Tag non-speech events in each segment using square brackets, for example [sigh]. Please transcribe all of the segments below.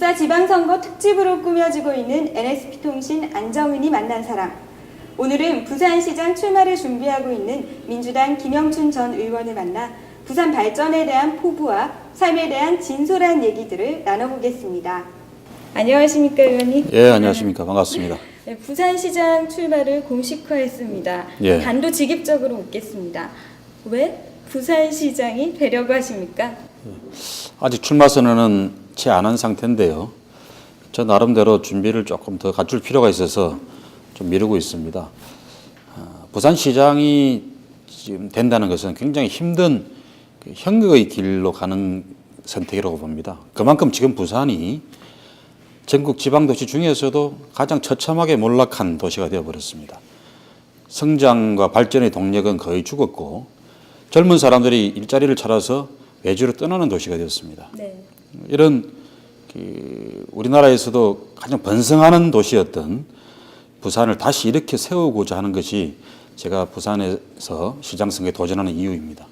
6사 지방선거 특집으로 꾸며지고 있는 NSP통신 안정은이 만난 사람. 오늘은 부산시장 출마를 준비하고 있는 민주당 김영춘 전 의원을 만나 부산 발전에 대한 포부와 삶에 대한 진솔한 얘기들을 나눠보겠습니다. 안녕하십니까 의원님? 예, 안녕하십니까. 반갑습니다. 네, 부산시장 출마를 공식화했습니다. 예. 단도직입적으로 묻겠습니다. 왜 부산시장이 되려고 하십니까? 아직 출마 선언은 채 안 한 상태인데요. 저 나름대로 준비를 조금 더 갖출 필요가 있어서 좀 미루고 있습니다. 아, 부산시장이 지금 된다는 것은 굉장히 힘든 그 형극의 길로 가는 선택이라고 봅니다. 그만큼 지금 부산이 전국 지방도시 중에서도 가장 처참하게 몰락한 도시가 되어버렸습니다. 성장과 발전의 동력은 거의 죽었고 젊은 사람들이 일자리를 찾아서 외주로 떠나는 도시가 되었습니다. 네. 이런 그 우리나라에서도 가장 번성하는 도시였던 부산을 다시 이렇게 세우고자 하는 것이 제가 부산에서 시장 선거에 도전하는 이유입니다.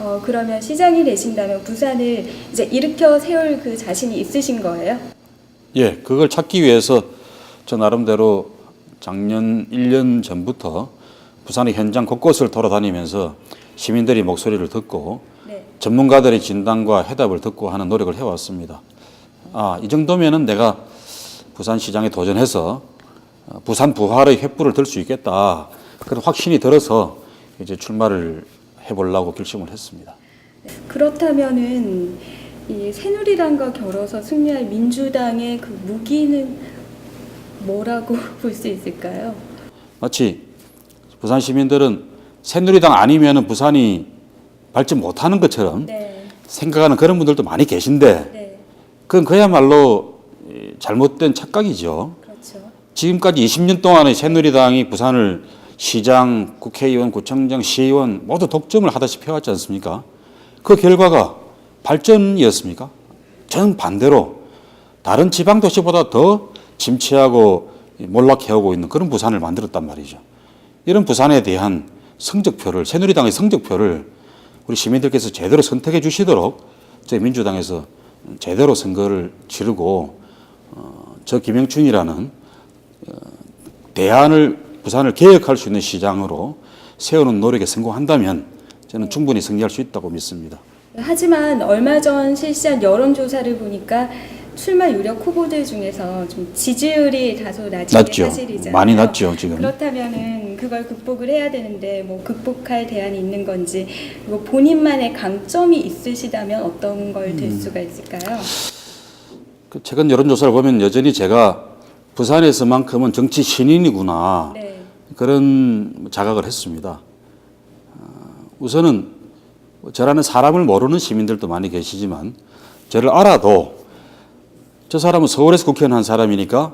어, 그러면 시장이 되신다면 부산을 이제 일으켜 세울 그 자신이 있으신 거예요? 예, 그걸 찾기 위해서 저 나름대로 작년 1년 전부터 부산의 현장 곳곳을 돌아다니면서 시민들이 목소리를 듣고 네. 전문가들의 진단과 해답을 듣고 하는 노력을 해왔습니다. 아, 이 정도면은 내가 부산시장에 도전해서 어, 부산 부활의 횃불을 들 수 있겠다. 그런 확신이 들어서 이제 출마를 해보려고 결심을 했습니다. 그렇다면은 이 새누리당과 겨뤄서 승리할 민주당의 그 무기는 뭐라고 [laughs] 볼 수 있을까요? 마치 부산 시민들은 새누리당 아니면은 부산이 발전 못하는 것처럼 네. 생각하는 그런 분들도 많이 계신데 네. 그건 그야말로 이, 잘못된 착각이죠. 그렇죠. 지금까지 20년 동안의 새누리당이 부산을 시장, 국회의원, 구청장, 시의원 모두 독점을 하다시피 해왔지 않습니까? 그 결과가 발전이었습니까? 전 반대로 다른 지방 도시보다 더 침체하고 몰락해오고 있는 그런 부산을 만들었단 말이죠. 이런 부산에 대한 성적표를 새누리당의 성적표를 우리 시민들께서 제대로 선택해 주시도록 저희 민주당에서 제대로 선거를 치르고 어, 저 김영춘이라는 어, 대안을 부산을 개혁할 수 있는 시장으로 세우는 노력에 성공한다면 저는 충분히 승리할 수 있다고 믿습니다. 하지만 얼마 전 실시한 여론조사를 보니까 출마 유력 후보들 중에서 좀 지지율이 다소 낮은 게 낮죠. 사실이잖아요. 많이 낮죠, 지금. 그렇다면은 그걸 극복을 해야 되는데 뭐 극복할 대안이 있는 건지 그리고 본인만의 강점이 있으시다면 어떤 걸 음. 들 수가 있을까요? 그 최근 여론조사를 보면 여전히 제가 부산에서만큼은 정치 신인이구나 네. 그런 자각을 했습니다. 어, 우선은 저라는 사람을 모르는 시민들도 많이 계시지만 저를 알아도 저 사람은 서울에서 국회의원 한 사람이니까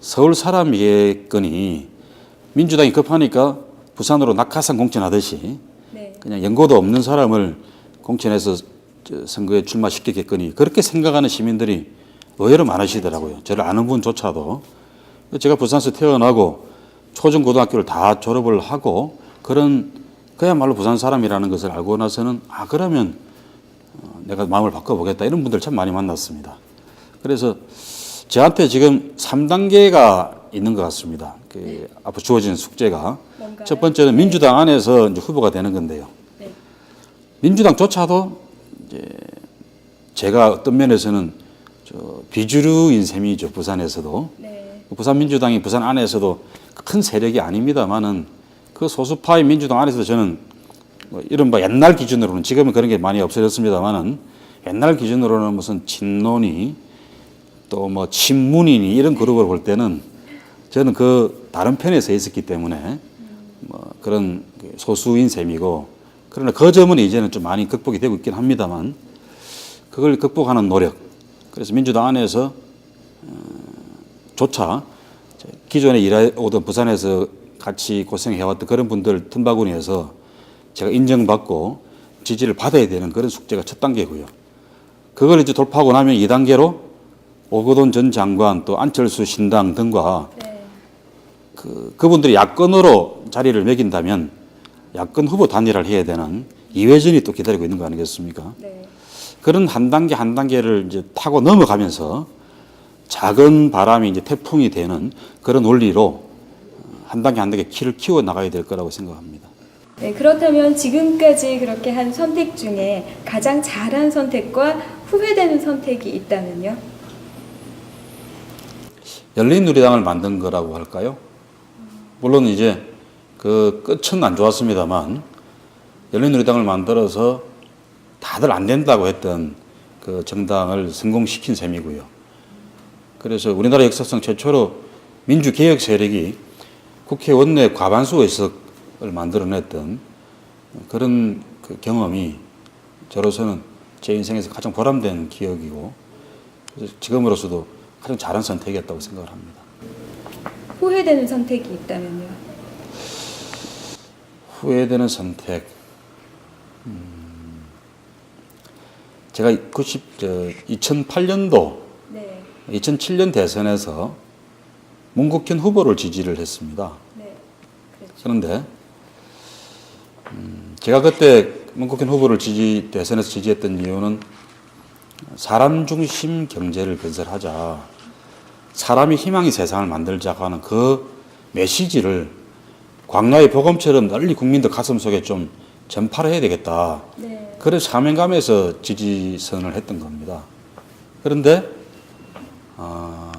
서울 사람이겠거니 민주당이 급하니까 부산으로 낙하산 공천하듯이 네. 그냥 연고도 없는 사람을 공천해서 저 선거에 출마시키겠거니 그렇게 생각하는 시민들이 의외로 많으시더라고요. 저를 아는 분조차도 제가 부산에서 태어나고 초중 고등학교를 다 졸업을 하고 그런 그야말로 부산 사람이라는 것을 알고 나서는 아 그러면 어, 내가 마음을 바꿔보겠다 이런 분들 참 많이 만났습니다. 그래서 저한테 지금 3단계가 있는 것 같습니다. 그 앞으로 주어진 숙제가 뭔가요? 첫 번째는 민주당 안에서 이제 후보가 되는 건데요. 네. 민주당조차도 이제 제가 어떤 면에서는 저 비주류인 셈이죠 부산에서도 네. 부산 민주당이 부산 안에서도 큰 세력이 아닙니다만은 그 소수파의 민주당 안에서도 저는 뭐 이른바 옛날 기준으로는 지금은 그런 게 많이 없어졌습니다만은 옛날 기준으로는 무슨 친노니 또 뭐 친문이니 이런 그룹을 볼 때는 저는 그 다른 편에 서 있었기 때문에 뭐 그런 그 소수인 셈이고 그러나 그 점은 이제는 좀 많이 극복이 되고 있긴 합니다만 그걸 극복하는 노력 그래서 민주당 안에서 어, 조차 기존에 일해오던 부산에서 같이 고생해왔던 그런 분들 틈바구니에서 제가 인정받고 지지를 받아야 되는 그런 숙제가 첫 단계고요. 그걸 이제 돌파하고 나면 2단계로 오거돈 전 장관 또 안철수 신당 등과 네. 그, 그분들이 야권으로 자리를 매긴다면 야권 후보 단일화를 해야 되는 이회전이 또 기다리고 있는 거 아니겠습니까? 네. 그런 한 단계 한 단계를 이제 타고 넘어가면서 작은 바람이 이제 태풍이 되는 그런 원리로 한 단계 한 단계 키를 키워 나가야 될 거라고 생각합니다. 네, 그렇다면 지금까지 그렇게 한 선택 중에 가장 잘한 선택과 후회되는 선택이 있다면요? 열린우리당을 만든 거라고 할까요? 물론 이제 그 끝은 안 좋았습니다만 열린우리당을 만들어서 다들 안 된다고 했던 그 정당을 성공시킨 셈이고요. 그래서 우리나라 역사상 최초로 민주개혁 세력이 국회 원 내 과반수 의석을 만들어냈던 그런 그 경험이 저로서는 제 인생에서 가장 보람된 기억이고 지금으로서도 가장 잘한 선택이었다고 생각을 합니다. 후회되는 선택이 있다면요? 후회되는 선택. 음, 제가 90, 저, 2008년도, 네, 2007년 대선에서 문국현 후보를 지지를 했습니다. 네, 그렇죠. 그런데 음, 제가 그때 문국현 후보를 지지 대선에서 지지했던 이유는 사람 중심 경제를 건설하자, 사람이 희망의 세상을 만들자고 하는 그 메시지를 광야의 복음처럼 널리 국민들 가슴 속에 좀 전파를 해야 되겠다. 네, 그런 사명감에서 지지선을 했던 겁니다. 그런데 아,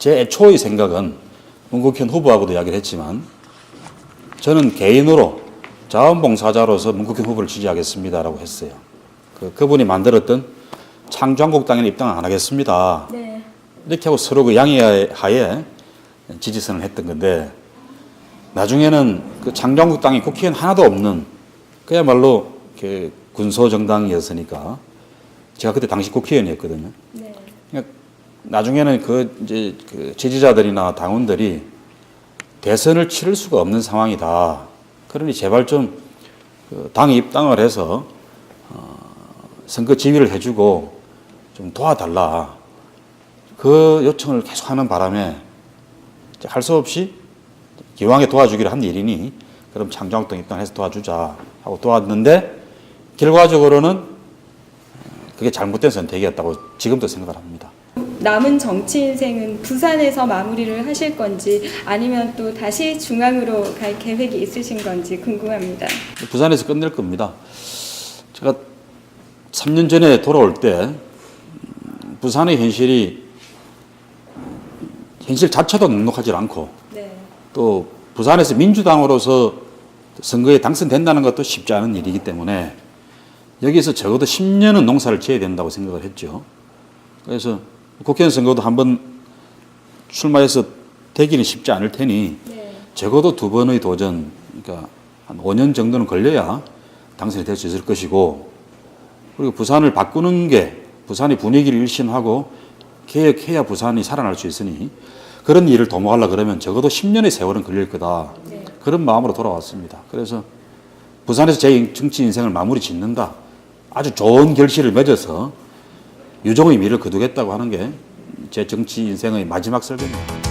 제 애초의 생각은 문국현 후보하고도 이야기를 했지만 저는 개인으로 자원봉사자로서 문국현 후보를 지지하겠습니다라고 했어요. 그, 그분이 만들었던 창조한국당에는 입당 안 하겠습니다. 네, 이렇게 하고 서로 그 양해하에 지지선을 했던 건데 나중에는 그 창조한국당이 국회의원 하나도 없는 그야말로 그 군소 정당이었으니까 제가 그때 당시 국회의원이었거든요. 네, 그러니까 나중에는 그 이제 그 지지자들이나 당원들이 대선을 치를 수가 없는 상황이다. 그러니 제발 좀당 입당을 해서 어, 선거 지휘를 해주고 좀 도와달라. 그 요청을 계속 하는 바람에 할 수 없이 기왕에 도와주기로 한 일이니 그럼 창조한국당 입당해서 도와주자 하고 도왔는데 결과적으로는 그게 잘못된 선택이었다고 지금도 생각을 합니다. 남은 정치 인생은 부산에서 마무리를 하실 건지 아니면 또 다시 중앙으로 갈 계획이 있으신 건지 궁금합니다. 부산에서 끝낼 겁니다. 제가 3년 전에 돌아올 때 음, 부산의 현실이 현실 자체도 넉넉하지 않고 네, 또 부산에서 민주당으로서 선거에 당선된다는 것도 쉽지 않은 일이기 때문에 여기서 적어도 10년은 농사를 지어야 된다고 생각을 했죠. 그래서 국회의원 선거도 한번 출마해서 되기는 쉽지 않을 테니 네, 적어도 두 번의 도전, 그러니까 한 5년 정도는 걸려야 당선이 될 수 있을 것이고, 그리고 부산을 바꾸는 게 부산의 분위기를 일신하고 개혁해야 부산이 살아날 수 있으니 그런 일을 도모하려 그러면 적어도 10년의 세월은 걸릴 거다. 네. 그런 마음으로 돌아왔습니다. 그래서 부산에서 제 정치 인생을 마무리 짓는다. 아주 좋은 결실을 맺어서 유종의 미를 거두겠다고 하는 게 제 정치 인생의 마지막 설계입니다.